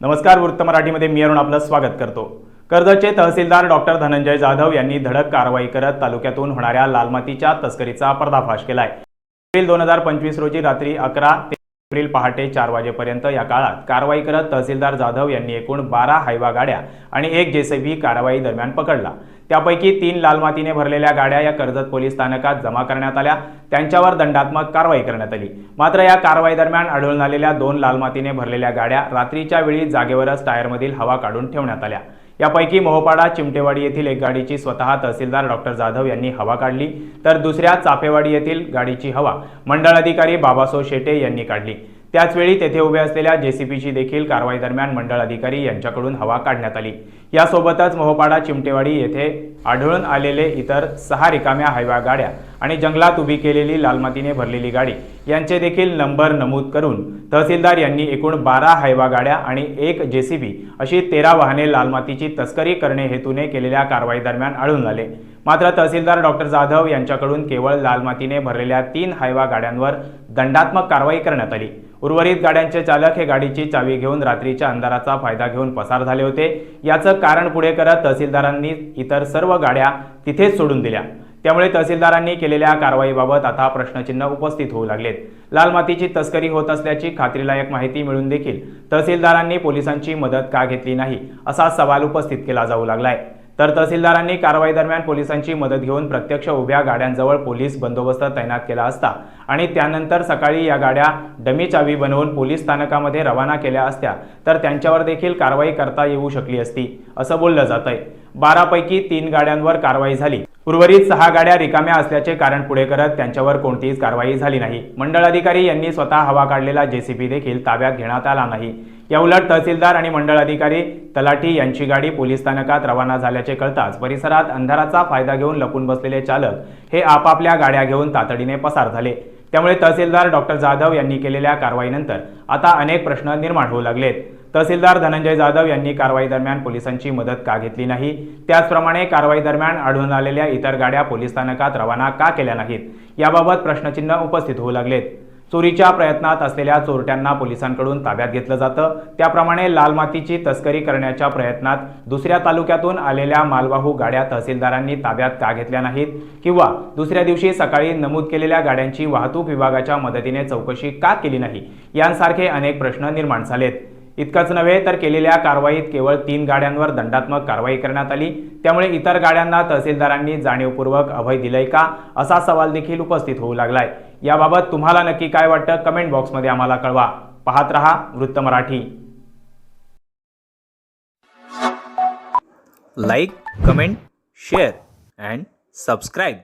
नमस्कार वृत्त मराठीमध्ये मी अरुण आपलं स्वागत करतो. कर्जतचे तहसीलदार डॉक्टर धनंजय जाधव यांनी धडक कारवाई करत तालुक्यातून होणाऱ्या लालमातीच्या तस्करीचा पर्दाफाश केलाय. एप्रिल दोन हजार पंचवीस रोजी रात्री अकरा ते एप्रिल पहाटे चार वाजेपर्यंत या काळात कारवाई करत तहसीलदार जाधव यांनी एकूण बारा हायवा गाड्या आणि एक जेसीबी कारवाई दरम्यान पकडला. त्यापैकी तीन लाल मातीने भरलेल्या गाड्या या कर्जत पोलीस स्थानकात जमा करण्यात आल्या. त्यांच्यावर दंडात्मक कारवाई करण्यात आली. मात्र या कारवाई दरम्यान आढळून आलेल्या दोन लाल मातीने भरलेल्या गाड्या रात्रीच्या वेळी जागेवरच टायरमधील हवा काढून ठेवण्यात आल्या. यापैकी मोहपाडा चिमटेवाडी येथील एक गाडीची स्वतः तहसीलदार डॉक्टर जाधव यांनी हवा काढली तर दुसऱ्या चापेवाडी येथील गाडीची हवा मंडळ अधिकारी बाबासो शेटे यांनी काढली. त्याचवेळी तेथे उभे असलेल्या जेसीपीची देखील कारवाई दरम्यान मंडळ अधिकारी यांच्याकडून हवा काढण्यात आली. यासोबतच मोहपाडा चिमटेवाडी येथे आढळून आलेले इतर सहा रिकाम्या हायवा गाड्या आणि जंगलात उभी केलेली लालमातीने भरलेली गाडी यांचे देखील नंबर नमूद करून तहसीलदार यांनी एकूण बारा हायवा गाड्या आणि एक जेसीबी अशी तेरा वाहने लालमातीची तस्करी करणे हेतूने केलेल्या कारवाई दरम्यान आढळून आले. मात्र तहसीलदार डॉक्टर जाधव यांच्याकडून केवळ लालमातीने भरलेल्या तीन हायवा गाड्यांवर दंडात्मक कारवाई करण्यात आली. उर्वरित गाड्यांचे चालक हे गाडीची चावी घेऊन रात्रीच्या अंधाराचा फायदा घेऊन पसार झाले होते. याचं कारण पुढे करत तहसीलदारांनी इतर सर्व गाड्या तिथेच सोडून दिल्या. त्यामुळे तहसीलदारांनी केलेल्या कारवाईबाबत आता प्रश्नचिन्ह उपस्थित होऊ लागलेत. लाल मातीची तस्करी होत असल्याची खात्रीलायक माहिती मिळून देखील तहसीलदारांनी पोलिसांची मदत का घेतली नाही असा सवाल उपस्थित केला जाऊ लागलाय. तर तहसीलदारांनी कारवाई दरम्यान पोलिसांची मदत घेऊन प्रत्यक्ष उभ्या गाड्यांजवळ पोलीस बंदोबस्त तैनात केला असता आणि त्यानंतर सकाळी या गाड्या डमी चावी बनवून पोलीस स्थानकामध्ये रवाना केल्या असत्या तर त्यांच्यावर देखील कारवाई करता येऊ शकली असती असं बोललं जात आहे बारापैकी तीन गाड्यांवर कारवाई झाली. उर्वरित सहा गाड्या रिकाम्या असल्याचे कारण पुढे करत त्यांच्यावर कोणतीच कारवाई झाली नाही. मंडळ अधिकारी यांनी स्वतः हवा काढलेला जेसीबी देखील ताब्यात घेण्यात आला नाही. याउलट तहसीलदार आणि मंडळ अधिकारी तलाठी यांची गाडी पोलीस स्थानकात रवाना झाल्याचे कळताच परिसरात अंधाराचा फायदा घेऊन लपून बसलेले चालक हे आपापल्या गाड्या घेऊन तातडीने पसार झाले. त्यामुळे तहसीलदार डॉक्टर जाधव यांनी केलेल्या कारवाईनंतर आता अनेक प्रश्न निर्माण होऊ लागलेत. तहसीलदार धनंजय जाधव यांनी कारवाई दरम्यान पोलिसांची मदत का घेतली नाही? त्याचप्रमाणे कारवाई दरम्यान आढळून आलेल्या इतर गाड्या पोलीस स्थानकात रवाना का केल्या नाहीत? याबाबत प्रश्नचिन्ह उपस्थित होऊ लागलेत. चोरीच्या प्रयत्नात असलेल्या चोरट्यांना पोलिसांकडून ताब्यात घेतलं जातं. त्याप्रमाणे लाल मातीची तस्करी करण्याच्या प्रयत्नात दुसऱ्या तालुक्यातून आलेल्या मालवाहू गाड्या तहसीलदारांनी ताब्यात का घेतल्या नाहीत? किंवा दुसऱ्या दिवशी सकाळी नमूद केलेल्या गाड्यांची वाहतूक विभागाच्या मदतीने चौकशी का केली नाही? यांसारखे अनेक प्रश्न निर्माण झालेत. इतकंच नव्हे तर केलेल्या कारवाईत केवळ तीन गाड्यांवर दंडात्मक कारवाई करण्यात आली. त्यामुळे इतर गाड्यांना तहसीलदारांनी जाणीवपूर्वक अभय दिलंय का? असा सवाल देखील उपस्थित होऊ लागलाय. याबाबत तुम्हाला नक्की काय वाटतं कमेंट बॉक्समध्ये आम्हाला कळवा. पाहत रहा वृत्त Marathi. Like comment share and subscribe